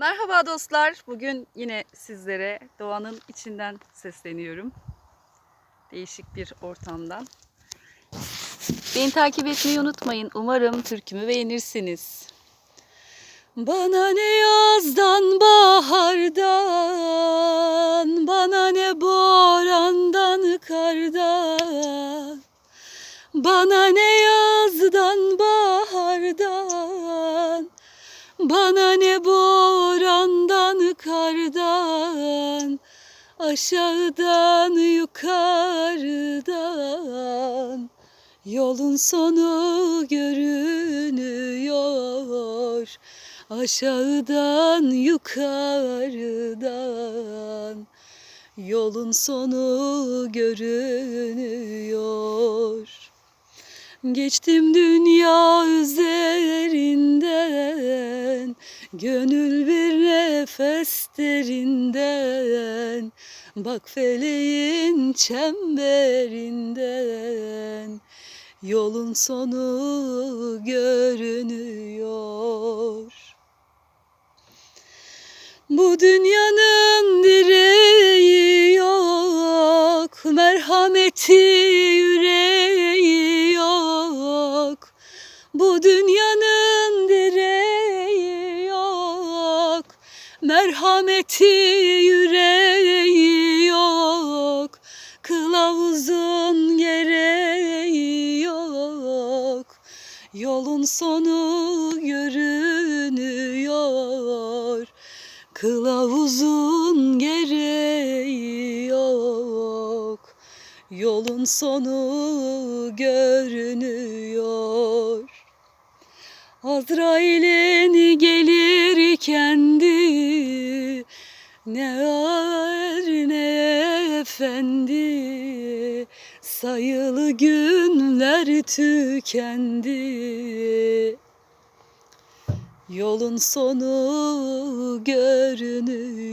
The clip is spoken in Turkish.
Merhaba dostlar. Bugün yine sizlere doğanın içinden sesleniyorum. Değişik bir ortamdan. Beni takip etmeyi unutmayın. Umarım türkümü beğenirsiniz. Bana ne yazdan bahardan, bana ne borandan kardan, bana ne yazdan bahardan, bana ne borandan aşağıdan yukarıdan, yolun sonu görünüyor. Aşağıdan yukarıdan, yolun sonu görünüyor. Geçtim dünya üzerinden Gönül bir nefes derinden Bak feleğin çemberinden. Yolun sonu görünüyor. Bu dünyanın direği yok Merhameti yüreği yok. Bu dünyanın Merhameti yüreği yok. Kılavuzun gereği yok. Yolun sonu görünüyor. Kılavuzun gereği yok. Yolun sonu görünüyor. Azrail'in efendi Sayılı günler tükendi. Yolun sonu görünüyor